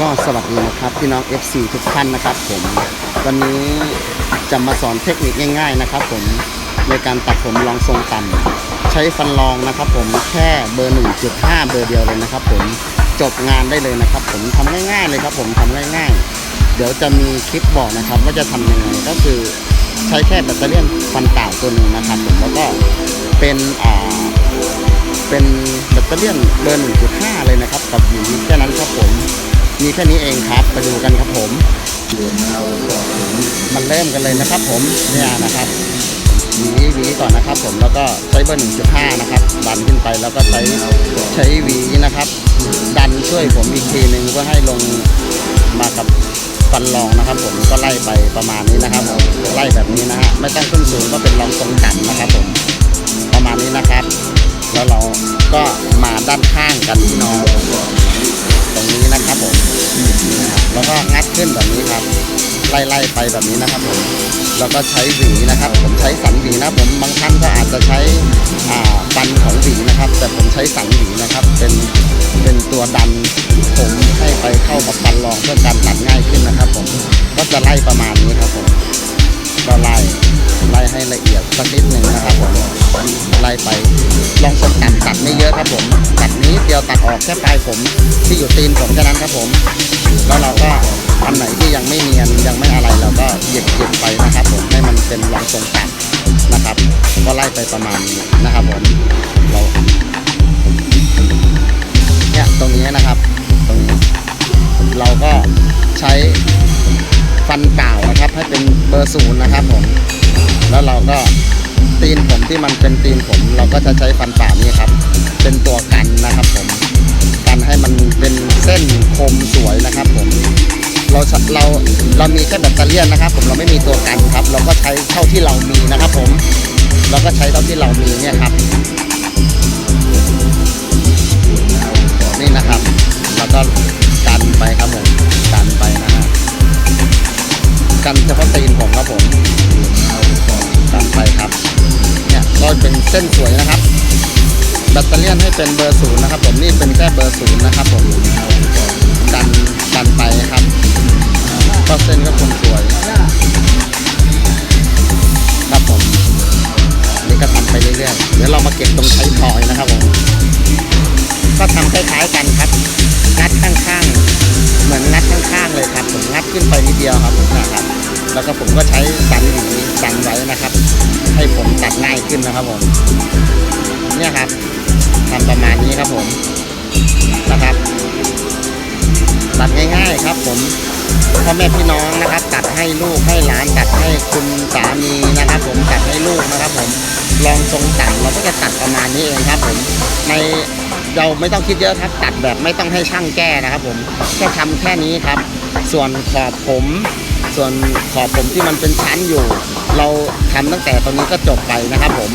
ก็สวัสดีนะครับพี่น้อง FC ทุกท่านนะครับผม วันนี้จะมาสอนเทคนิคง่าย ๆนะครับ ผมในการตัดผมรองทรงต่ำใช้ฟันรองนะครับ ผมแค่เบอร์ 1.5 เบอร์เดียวเลยนะครับ ผมจบงานได้เลยนะครับ ผมทำง่ายๆเลยครับ ผมทำง่าย ๆ เดี๋ยวจะมีคลิปบอกนะครับ ว่าจะทำยังไงก็คือใช้แค่แบตเตอรี่ยนฟันเปล่าตัวหนึ่งนะครับ ผมแล้วก็เป็นอ่าเป็นแบตเตอรี่ยนเบอร์1.5 เลยนะครับกับหวีแค่นั้นครับผม มีแค่นี้เองครับไปดูกันครับผม มันเริ่มกันเลยนะครับผมเนี่ยนะครับวีวีก่อนนะครับ ผมแล้วก็ใช้เบอร์1.5นะครับ ดันขึ้นไปแล้วก็ใช้ใช้วีนะครับ ดันช่วยผมอีกทีหนึ่งเพื่อให้ลงมากับฟันรองนะครับ ผมก็ไล่ไปประมาณนี้นะครับผมไล่แบบนี้นะฮะไม่ต้องขึ้นสูงก็เป็นรองทรงต่ำนะครับ ผมประมาณนี้นะครับ แล้วเราก็มาด้านข้างกันพี่น้อง ตรงนี้นะครับผมแล้วก็งัดขึ้นแบบนี้ครับ ไล่ๆไปแบบนี้นะครับผมแล้วก็ใช้หวีนะครับ ผมใช้สันหวีนะผมบางท่านก็อาจจะใช้ฟันของหวีนะครับ แต่ผมใช้สันหวีนะครับ เป็นเป็นตัวดันผมให้ไปเข้ากับฟันรองเพื่อการตัดง่ายขึ้นนะครับ ผมก็จะไล่ประมาณนี้ครับผม ก็ไล่ไล่ให้ละเอียดสักนิดหนึ่งนะครับผมไล่ไปลองทรงตัดตัดไม่เยอะครับผมตัดนี้เดียวตัดออกแค่ปลายผมที่อยู่ตีนผมแค่นั้นครับผมแล้วเราก็อันไหนที่ยังไม่เนียนยังไม่อะไรเราก็หยิบหยิบไปนะครับผมให้มันเป็นรองทรงตัดนะครับ ก็ไล่ไปประมาณนี้นะครับผมเรา บอร์ศูนย์นะครับผม แล้วเราก็ตีนผมที่มันเป็นตีนผม เราก็จะใช้ฟันป่านี่ครับ เป็นตัวกันนะครับผม กันให้มันเป็นเส้นคมสวยนะครับผม เราเราเรามีแค่แบตเตอรี่นะครับ ผมเราไม่มีตัวกันครับ เราก็ใช้เท่าที่เรามีนะครับ ผม เราก็ใช้เท่าที่เรามีเนี่ยครับ นี่นะครับ แล้วก็กันไปครับผม กันเฉพาะตีนผมครับผมตามไปครับ เนี่ยก็เป็นเส้นสวยนะครับ แบตเตอรี่ให้เป็นเบอร์ศูนย์นะครับ ผมนี่เป็นแค่เบอร์ศูนย์นะครับผมกันกันไปครับ ก็เส้นก็คงสวย ครับผมนี่ก็ทำไปเรื่อยๆเดี๋ยวเรามาเก็บตรงใช้ทอยนะครับผมก็ทำคล้ายๆกันครับงัดข้างๆ เหมือนงัดข้างๆเลยครับผมงัดขึ้นไปนิดเดียวครับผมนะครับ แล้วก็ผมก็ใช้สันหวีสันไว้นะครับ ให้ผมตัดง่ายขึ้นนะครับผมเนี่ยครับทำประมาณนี้ครับผมนะครับตัดง่ายๆครับ ผมพ่อแม่พี่น้องนะครับ ตัดให้ลูกให้หลานตัดให้คุณสามีนะครับ ผมตัดให้ลูกนะครับ ผมลองทรงต่ำเราก็จะตัดประมาณนี้เองครับ ผมในเราไม่ต้องคิดเยอะครับ ตัดแบบไม่ต้องให้ช่างแก้นะครับ ผมแค่ทำแค่นี้ครับ ส่วนขอบผม ส่วนขอบผมที่มันเป็นชั้นอยู่ เราทำตั้งแต่ตรงนี้ก็จบไปนะครับผม